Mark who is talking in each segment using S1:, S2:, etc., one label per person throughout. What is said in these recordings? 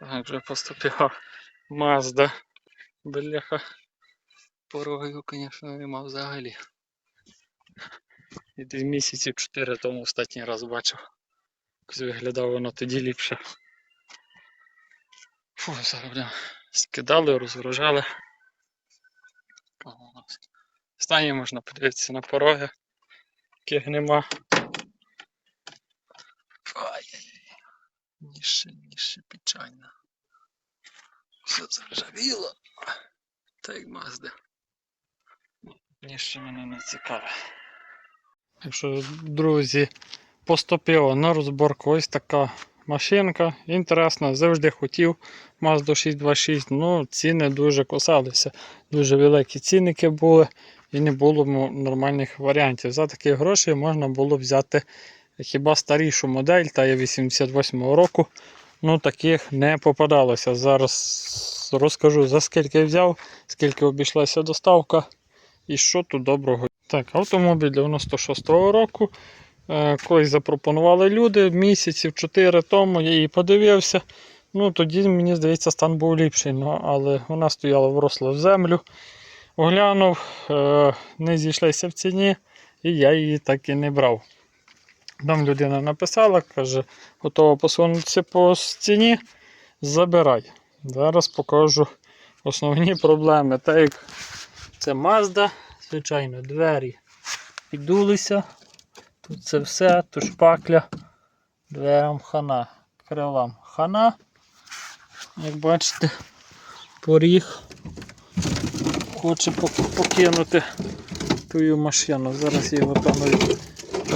S1: Так, вже поступила Мазда. Бляха. Порогів, звісно, нема взагалі. І десь місяців 4 тому останній раз бачив. Якось виглядало воно тоді ліпше. Фу, зараз скидали, розгружали. Останнє можна подивитися на пороги, яких нема. Ніше, ніше печально. Все заржавіло. Та як Мазда. Ніше мене не цікаве. Так що, друзі, поступила на розборку ось така машинка. Інтересна, завжди хотів Mazda 626, ну ціни дуже косалися. Дуже великі цінники були і не було нормальних варіантів. За такі гроші можна було взяти хіба старішу модель, та є 88-го року. Ну, таких не попадалося. Зараз розкажу за скільки взяв, скільки обійшлася доставка і що тут доброго. Так, автомобіль 96-го року. Е, Колись запропонували люди місяців 4 тому, я її подивився. Ну, тоді, мені здається, стан був ліпший, ну, але вона стояла вросла в землю. Оглянув, е, не зійшлися в ціні, і я її так і не брав. Там людина написала, каже, готова посунутися по ціні, забирай. Зараз покажу основні проблеми. Так як це Mazda, звичайно, двері піддулися. Тут це все, тут шпакля, дверям хана, крилам хана. Як бачите, поріг хоче покинути твою машину. Зараз я його там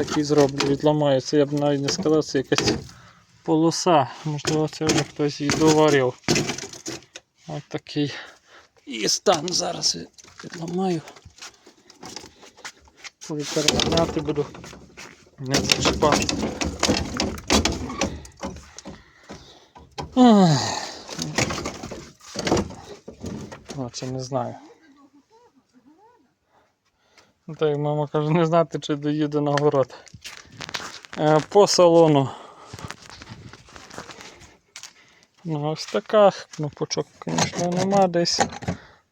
S1: так і зроблю, відламається. Я б навіть не сказав, це якась полоса. Можливо, це вже хтось її доварив. Ось такий і стан зараз відламаю. Коли переганяти буду не зачіпати. Коротше, не знаю. Ну, Так мама каже, не знати, чи доїде на город. Е, По салону. Ну, ось така, кнопочок, звісно, нема десь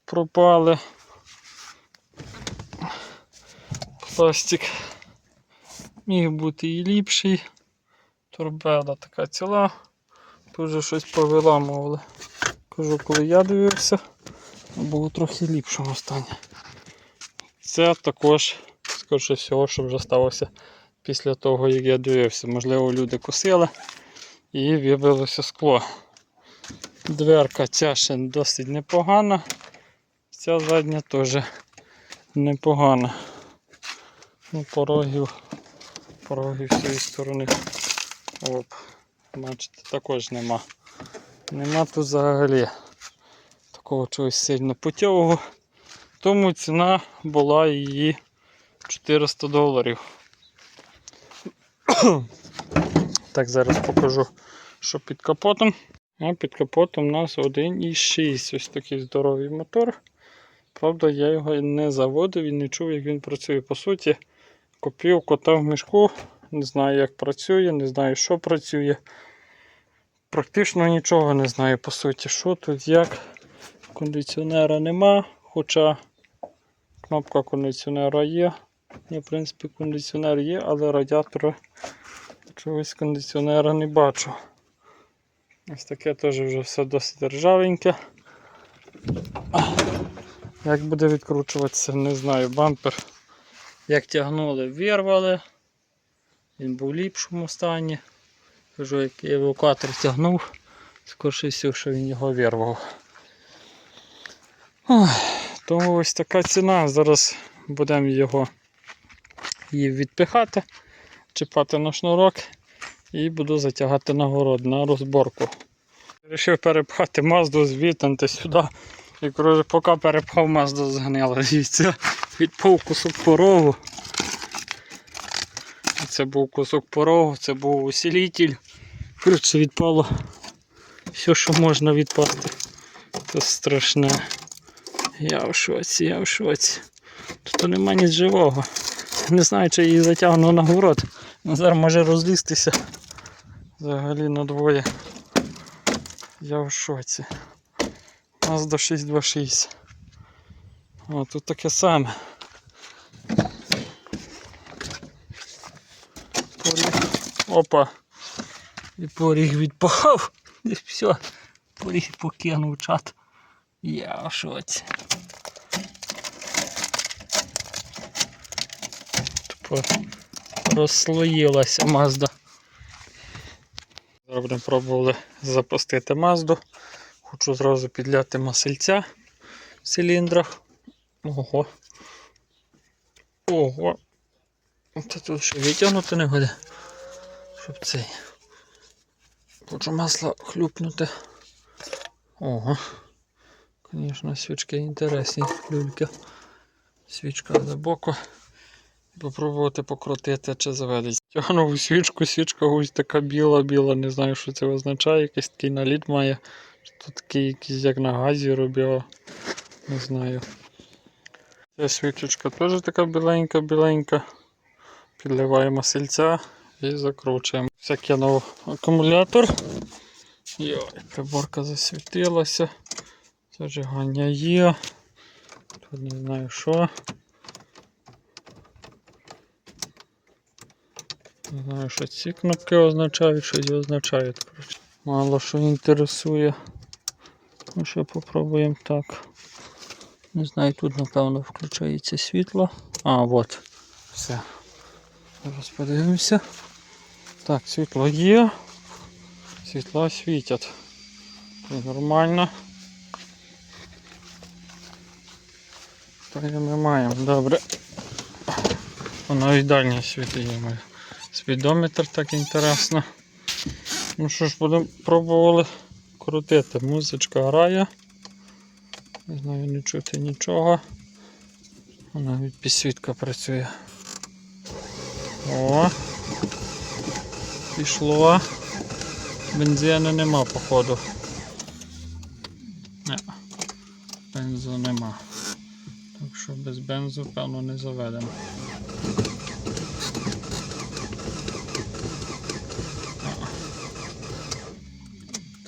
S1: пропали. Пластик міг бути і ліпший. Торпеда така ціла. Тут щось повиламували. Кажу, коли я дивився, було трохи ліпшого стані. Це також, скоріше всього, що вже сталося після того, як я дивився. Можливо, люди косили і вибилося скло. Дверка ця ще досить непогана. Ця задня теж непогана. Ну, порогів, порогів цієї сторони. Оп, бачите, також нема. Нема тут взагалі такого чогось сильно путьового. Тому ціна була її 400 доларів. Так, зараз покажу, що під капотом. А під капотом у нас 1,6. Ось такий здоровий мотор. Правда, я його не заводив і не чув, як він працює. По суті, купив кота в мішку. Не знаю, як працює, не знаю, що працює. Практично нічого не знаю, по суті, що тут, як. Кондиціонера нема, хоча кнопка кондиціонера є. Ні, в принципі, кондиціонер є, але радіатора чогось кондиціонера не бачу. Ось таке теж вже все досить ржавеньке. Як буде відкручуватися, не знаю. Бампер як тягнули, вирвали. Він був в ліпшому стані. Кажу, як евакуатор тягнув, скоріше всього, що він його вирвав. Ой, Тому ось така ціна. Зараз будемо його її відпихати, чіпати на шнурок і буду затягати на город на розборку. Рішив перепхати мазду звідти сюди. І коротше, поки перепхав мазда згнила. І це відпав кусок порогу. Це був кусок порогу, це був усилитель. Коротше, відпало все, що можна відпасти. Це страшне. Я в шоці, я в шоці. Тут нема ніч живого. Не знаю, чи її затягну на город. Назар може розлізтися взагалі на двоє. Я в шоці. Mazda 626. О, тут таке саме. Поріг. Опа. І поріг відпав. І все. Поріг покинув чат. Я в шоці. Розслоїлася Мазда. Зараз будемо пробували запустити Мазду. Хочу зразу підляти масельця в циліндрах. Ого. Ого. Та тут ще витягнути не буде. Щоб цей. Хочу масло хлюпнути. Ого. Звісно, свічки інтересні, люльки. Свічка глибоко. Попробувати покрутити чи заведеться. Тягнув свічку, свічка ось така біла-біла, не знаю, що це означає. Якийсь такий наліт має. Тут такий якийсь як на газі робила. Не знаю. Ця свічечка теж така біленька-біленька. Підливаємо сільця і закручуємо. Все акумулятор. Йой, приборка засвітилася. Зажигання є. Тут не знаю що. Не знаю, що ці кнопки означають, щось означають. Коротше. Мало що інтересує. Ну що попробуємо так. Не знаю, тут напевно включається світло. А, от. Все. Зараз подивимося. Так, світло є. Світла світять. Нормально. Що ми маємо? Добре. Воно і дальнє світло є. Спідометр так інтересно. Ну що ж, будемо пробували крутити. Музичка грає. Не знаю, не чути нічого. Навіть підсвітка працює. О! Пішло. Бензину нема, походу. Не. Бензу нема. Так що без бензу, певно, не заведемо.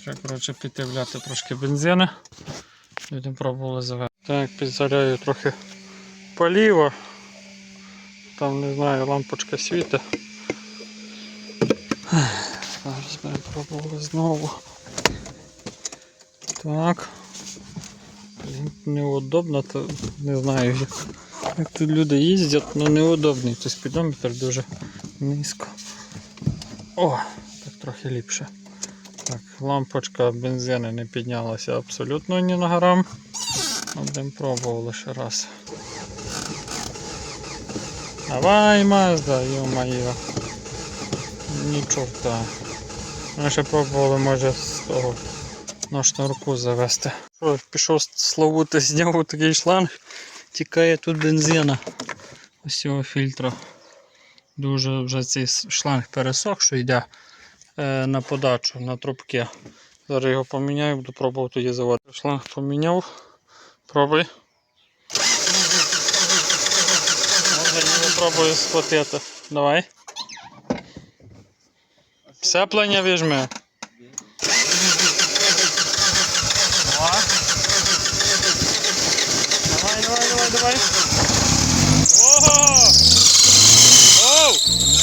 S1: Треба, коротше, піти вляти трошки бензину. Будемо пробували завести. Так, підзаряю трохи поліва. Там, не знаю, лампочка світить. Зараз ми пробували знову. Так. Неудобно, то не знаю як. Як тут люди їздять, але неудобний. Той спідометр дуже низько. О, так трохи ліпше. Так, лампочка бензину не піднялася абсолютно ні на грам. Будемо пробували ще раз. Давай, Мазда, ё-моё. Ні чорта. Ми ще пробували, може, з того на шнурку завести. Що, пішов славути, зняв такий шланг, тікає тут бензина. Ось цього фільтра. Дуже вже цей шланг пересох, що йде на подачу на трубки. Зараз його поміняю, буду пробувати її заводити. Шланг поміняв. Пробуй. Може пробую схватити. Давай. Сцеплення візьми. Давай, давай, давай, давай. Ого! Оу!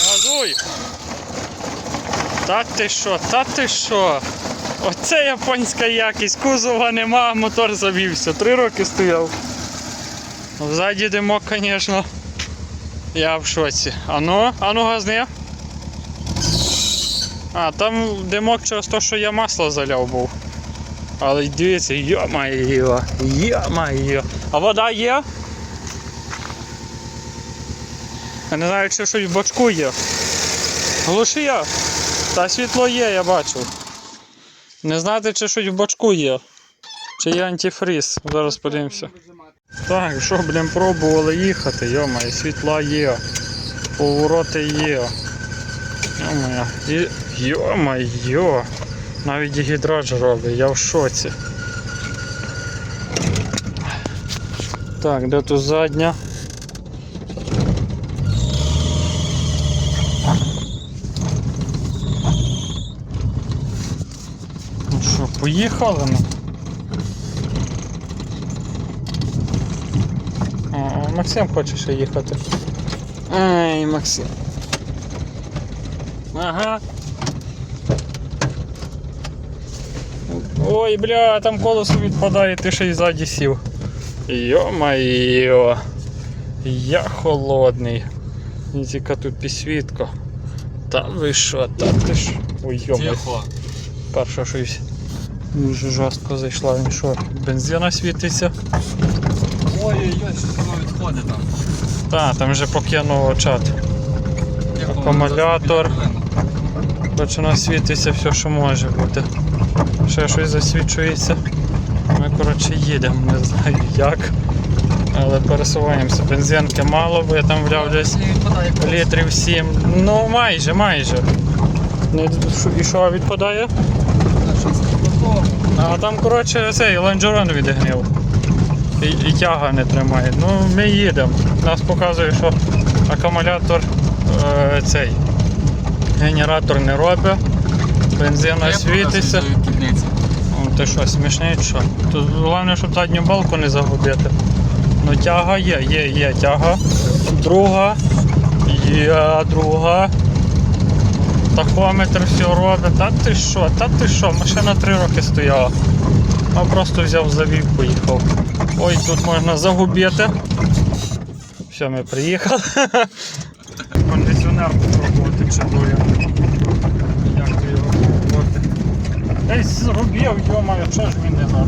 S1: Газуй! Та ти що, та ти що? Оце японська якість, кузова нема, мотор завівся. Три роки стояв. Ну, Ззаді димок, звісно. Я в шоці. Ану, ану газни. А, там димок через те, що я масло заляв був. Але дивіться, йо-майо, йо-майо. А вода є? Я не знаю, чи щось в бачку є. Глуши я. Та світло є, я бачу. Не знати, чи щось в бачку є. Чи є антифриз. Зараз подивимося. Так, що, блін, пробували їхати, йомає, світла є. Повороти є. Йомає. І... Йо-майо. Навіть гідрач робить, я в шоці. Так, де тут задня? Поїхали. Ну. О, Максим хоче ще їхати. Ай, Максим. Ага. Ой, бля, там колесо відпадає, ти ще й ззаді сів. Йо-майо. Я холодний. Яка тут підсвітка. Та ви що, та ти ж. Ой, йо
S2: Тихо.
S1: Перша щось дуже жорстко зайшла. Він що, бензина світиться?
S2: Ой-ой-ой, що воно відходить там.
S1: Та, там вже покинув чат. Акумулятор. Починає світитися все, що може бути. Ще щось засвічується. Ми, коротше, їдемо, не знаю як. Але пересуваємося. Бензинки мало, бо я там вляв десь літрів 7. Ну майже, майже. Не, і що відпадає? А там, коротше, цей ланджерон відігнив. І, і тяга не тримає. Ну, ми їдемо. Нас показує, що акумулятор е, цей генератор не робить, бензина
S2: Я
S1: світиться. О, Ти що, смішний що? Тут головне, щоб задню балку не загубити. Ну тяга є, є, є тяга. Друга. Є друга. Тахометр все робить. Та ти що, та ти що, машина три роки стояла. А просто взяв завів, поїхав. Ой, тут можна загубити. Все, ми приїхали. Кондиціонер попробувати чи дує. Як ти його попробувати? Десь зробив, йомаю, що ж не треба?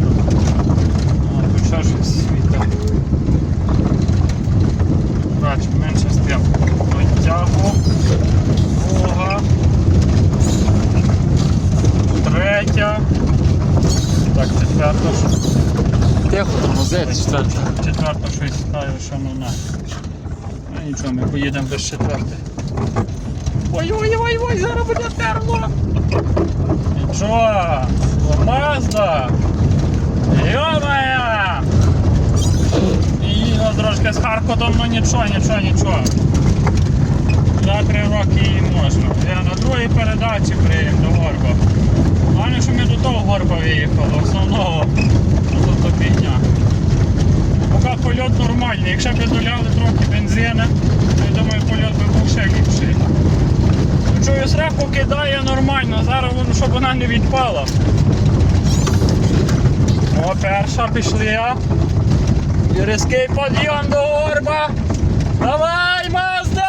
S1: А, тут ще щось світа. Бач, менше з. Витягу. Друга. Третя. Так, четверта. ж-
S2: Тормозить, четверта.
S1: Четверта щось ставлю, що ну на. Ну нічого, ми поїдемо без четвертої. Ой-ой-ой-ой, зараз буде термо! Нічого, Мазда! Йо-моя! І трошки з Харкотом, ну нічого, нічого, нічого. За три роки її можна. Я на другій передачі приїм до Горба. Головне, що ми до того Горба виїхали, основного. Ну, то то фігня. Поки польот. Якщо б доляли трохи бензина, то я думаю, польот би був ще ліпший. Чую, сраку кидає нормально, зараз воно, щоб вона не відпала. О, перша пішли. І різкий підйом до горба. Давай, Мазда!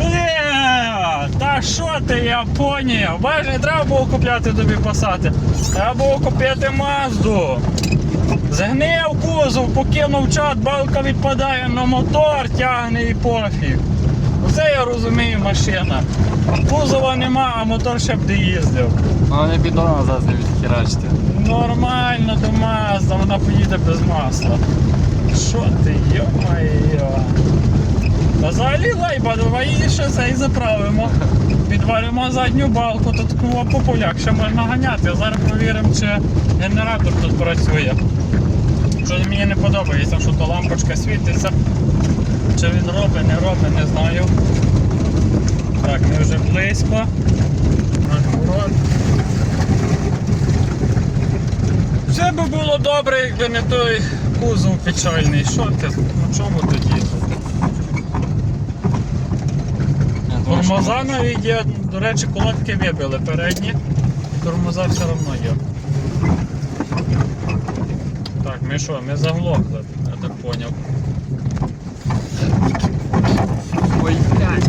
S1: Є! Та що ти, я поняв? Бач, не треба було купляти тобі пасати. Треба було купити Мазду. Згнив кузов, покинув чат, балка відпадає на мотор, тягне і пофіг. Оце я розумію машина. Кузова нема, а мотор ще б де їздив.
S2: Вона не бідона назад не відхерачити.
S1: Нормально до Мазда, вона поїде без масла. Що ти. Та взагалі лайба, давай її ще цей заправимо. Підваримо задню балку, тут по полях ще можна ганяти. Зараз провіримо, чи генератор тут працює. Щось мені не подобається, що то лампочка світиться. Чи він робить, не робить, не знаю. Так, ми вже близько. Все би було добре, якби не той кузов печальний. Що ти? На чому тоді? Тормоза навіть є, до речі, колодки вибили передні, тормоза все одно є. Так, ми що, ми заглохли, я так поняв.
S2: Ой, блядь.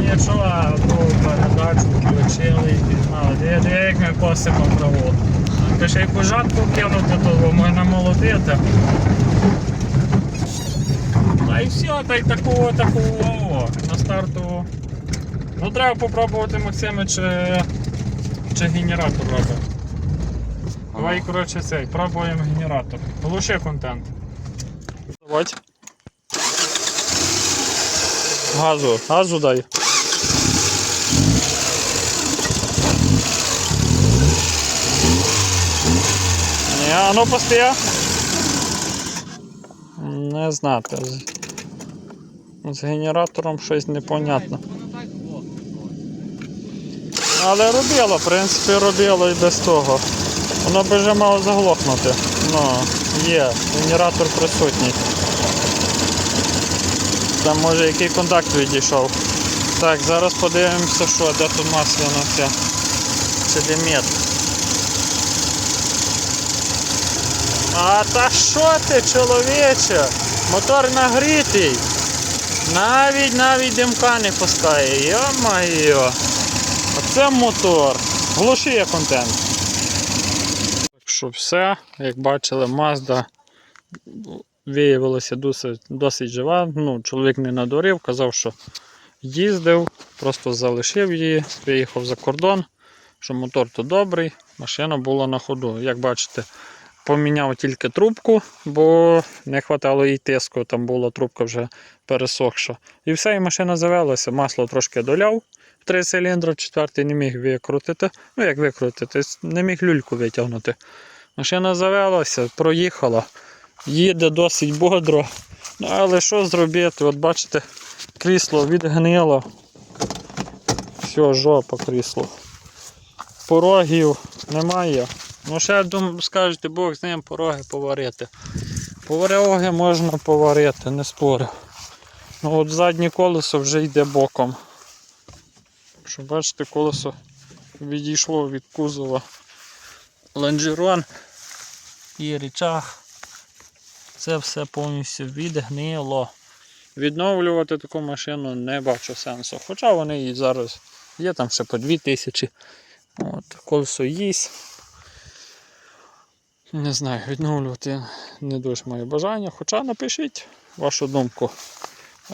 S1: Нічого, другу передачу включили і пігнали. Де, де як ми косимо траву. Якби ще яку жатку кинути, то можна молотити. Та і все, та й такого, такого, на старту. Ну треба попробувати Максиме, чи, чи генератор робить. Давай, коротше, цей, пробуємо генератор. Лучший контент. Давай. Газу, газу дай. Ні, а ну постій. Не знати. З, генератором щось непонятно. Але робило, в принципі, робило і без того. Воно би вже мало заглохнути. Ну, є, генератор присутній. Там може який контакт відійшов. Так, зараз подивимося, що, де тут масляна ця. Чи демет. А та що ти, чоловіче? Мотор нагрітий. Навіть навіть димка не пускає. Йо-моє. Оце мотор. Глуши є контент. Що все, як бачили, Mazda виявилася досить, досить жива. Ну, чоловік не надурив, казав, що їздив, просто залишив її, виїхав за кордон, що мотор то добрий, машина була на ходу. Як бачите, поміняв тільки трубку, бо не вистачало їй тиску, там була трубка вже пересохша. І все, і машина завелася, масло трошки доляв. Три циліндри, четвертий не міг викрутити. Ну як викрутити, не міг люльку витягнути. Машина завелася, проїхала, їде досить бодро. Ну, але що зробити? От бачите, крісло відгнило. Все, жопа крісло. Порогів немає. Ну ще дум, скажете, Бог з ним пороги поварити. Пороги можна поварити, не спорю. Ну от заднє колесо вже йде боком. Що бачите, колесо відійшло від кузова. Лонжерон і річах. Це все повністю відгнило. Відновлювати таку машину не бачу сенсу. Хоча вони і зараз є там ще по 2000. От, колесо їсть. Не знаю, відновлювати не дуже маю бажання. Хоча напишіть вашу думку.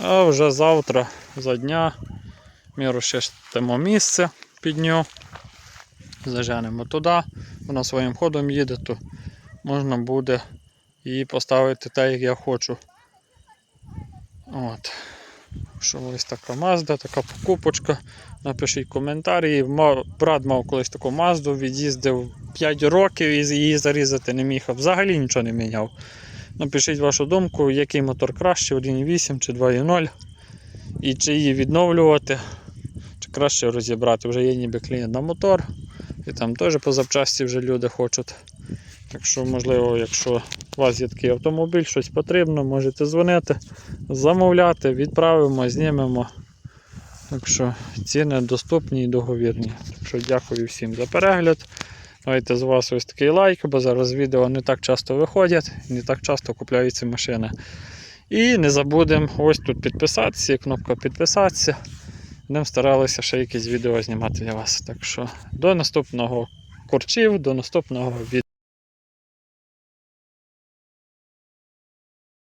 S1: А вже завтра за дня ми розчистимо місце під нього. Заженемо туди, вона своїм ходом їде, то можна буде її поставити так, як я хочу. От. Що ось така Mazda, така покупочка. Напишіть коментарі. Брат мав колись таку Мазду, від'їздив 5 років і її зарізати не міг. а Взагалі нічого не міняв. Напишіть вашу думку, який мотор краще, 1.8 чи 2.0. І чи її відновлювати, чи краще розібрати. Вже є ніби клієнт на мотор. І там теж по запчасті вже люди хочуть. Так що, можливо, якщо у вас є такий автомобіль, щось потрібно, можете дзвонити, замовляти, відправимо, знімемо. Так що ціни доступні і договірні. Так що дякую всім за перегляд. Давайте з вас ось такий лайк, бо зараз відео не так часто виходять, не так часто купляються машини. І не забудемо ось тут підписатися, є кнопка підписатися. Будемо старалися ще якісь відео знімати для вас. Так що до наступного курчів, до наступного відео.